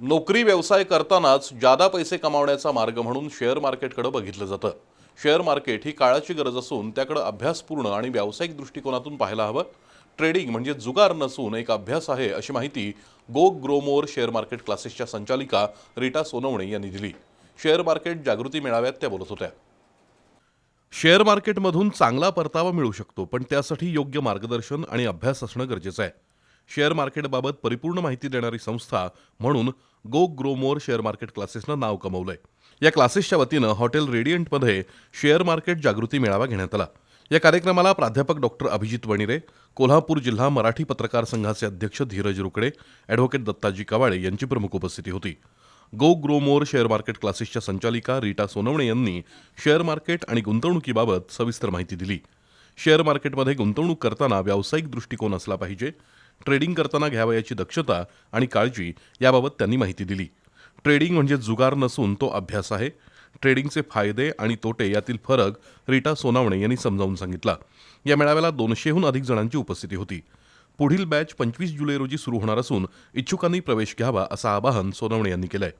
नोकरी व्यवसाय करतानाच जादा पैसे कमावण्याचा मार्ग म्हणून शेअर मार्केटकडे बघितलं जातं. शेअर मार्केट ही काळाची गरज असून त्याकडे अभ्यासपूर्ण आणि व्यावसायिक दृष्टिकोनातून पाहायला हवं. ट्रेडिंग म्हणजे जुगार नसून एक अभ्यास आहे अशी माहिती go grow more share market क्लासेसच्या संचालिका रीटा सोनवणे यांनी दिली. शेअर मार्केट जागृती मेळाव्यात त्या बोलत होत्या. शेअर मार्केटमधून चांगला परतावा मिळू शकतो पण त्यासाठी योग्य मार्गदर्शन आणि अभ्यास असणं गरजेचं आहे. शेअर मार्केटबाबत परिपूर्ण माहिती देणारी संस्था म्हणून go grow more share market क्लासेसनं नाव कमवलंय. या क्लासेसच्या वतीनं हॉटेल रेडियंटमध्ये शेअर मार्केट जागृती मेळावा घेण्यात आला. या कार्यक्रमाला प्राध्यापक डॉक्टर अभिजित वणिरे कोल्हापूर जिल्हा मराठी पत्रकार संघाचे अध्यक्ष धीरज रुकडे ॲडव्होकेट दत्ताजी कवाळे यांची प्रमुख उपस्थिती होती. Go grow more share market क्लासेसच्या संचालिका रीटा सोनवणे यांनी शेअर मार्केट आणि गुंतवणुकीबाबत सविस्तर माहिती दिली. शेअर मार्केटमध्ये गुंतवणूक करताना व्यावसायिक दृष्टिकोन असला पाहिजे. ट्रेडिंग करताना घ्यावयाची दक्षता आणि काळजी याबाबत त्यांनी माहिती दिली. ट्रेडिंग म्हणजे जुगार नसून तो अभ्यास आहे. ट्रेडिंगचे फायदे आणि तोटे यातील फरक रीटा सोनावणे यांनी समजावून सांगितला. या मेळाव्याला दोनशेहून अधिक जणांची उपस्थिती होती. पुढील बॅच पंचवीस जुलै रोजी सुरू होणार असून इच्छुकांनी प्रवेश घ्यावा असं आवाहन सोनवणे यांनी केलंय.